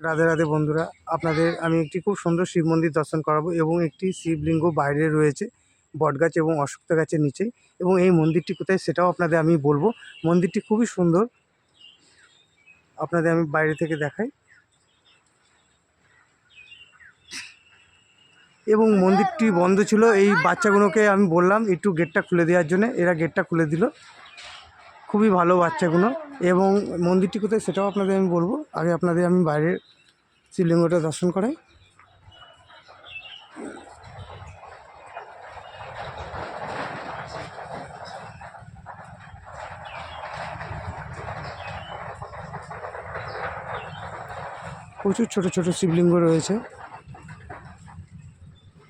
রাধে রাধে বন্ধুরা, আপনাদের আমি একটি খুব সুন্দর শিব মন্দির দর্শন করাবো এবং একটি শিবলিঙ্গ বাইরে রয়েছে, বটগাছ এবং অশ্বত্থ গাছের নিচেই এবং এই মন্দিরটি কোথায় সেটাও আপনাদের আমি বলব। মন্দিরটি খুবই সুন্দর। আপনাদের আমি বাইরে থেকে দেখাই। এবং মন্দিরটি বন্ধ ছিল, এই বাচ্চাগুলোকে আমি বললাম, একটু গেটটা খুলে দেওয়ার জন্য। এরা গেটটা খুলে দিল। খুবই ভালো বাচ্চাগুলো। এবং মন্দিরটি কোথায় সেটাও আপনাদের আমি বলব। আগে আপনাদের আমি বাইরের শিবলিঙ্গটা দর্শন করাই। প্রচুর ছোট ছোট শিবলিঙ্গ রয়েছে।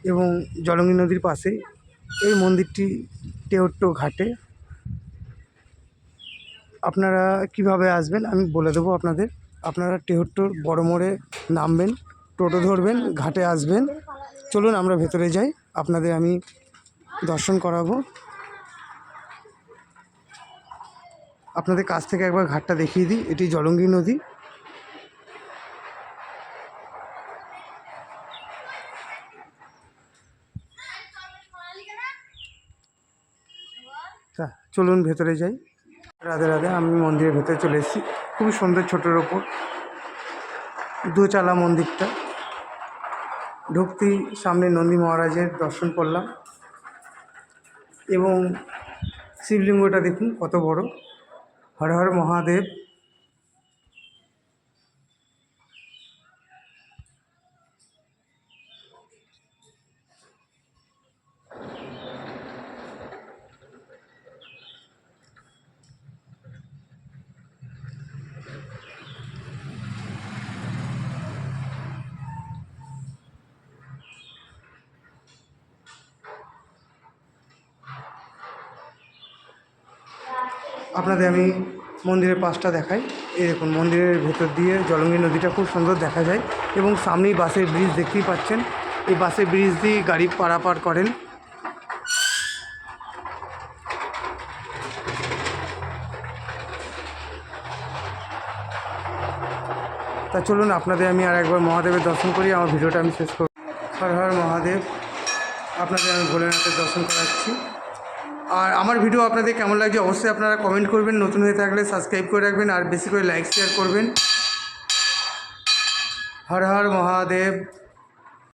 এবং জলঙ্গি নদীর পাশে এই মন্দিরটি টেওট্টো ঘাটে। আপনারা কীভাবে আসবেন আমি বলে দেবো আপনাদের। আপনারা টেহট্টোর বড় মোড়ে নামবেন, টোটো ধরবেন, ঘাটে আসবেন। চলুন আমরা ভেতরে যাই, আপনাদের আমি দর্শন করাবো। আপনাদের কাছ থেকে একবার ঘাটটা দেখিয়ে দিই, এটি জলঙ্গি নদী। চলুন ভেতরে যাই। রাধে রাধে, আমি মন্দিরের ভেতরে চলে এসেছি। খুবই সুন্দর ছোটোর ওপর। দুচালা মন্দিরটা। ঢুকতেই সামনে নন্দী মহারাজের দর্শন করলাম। এবং শিবলিঙ্গটা দেখুন কত বড়। হর হর মহাদেব। আপনাদের আমি মন্দিরের পাশটা দেখাই। এই দেখুন, মন্দিরের ভেতর দিয়ে জলঙ্গি নদীটা খুব সুন্দর দেখা যায় এবং সামনেই বাসের ব্রিজ দেখতেই পাচ্ছেন। এই বাসের ব্রিজ দিয়ে গাড়ি পারাপার করেন। তা চলুন, আপনাদের আমি আর একবার মহাদেবের দর্শন করি। আমার ভিডিওটা আমি শেষ করব হর হর মহাদেব। আপনাদের আমি ভোলেনাথের দর্শন করাচ্ছি। আর আমার ভিডিও আপনাদের কেমন লাগছে অবশ্যই আপনারা কমেন্ট করবেন, নতুন হয়ে থাকলে সাবস্ক্রাইব করে রাখবেন আর বেশি করে লাইক শেয়ার করবেন। হর হর মহাদেব।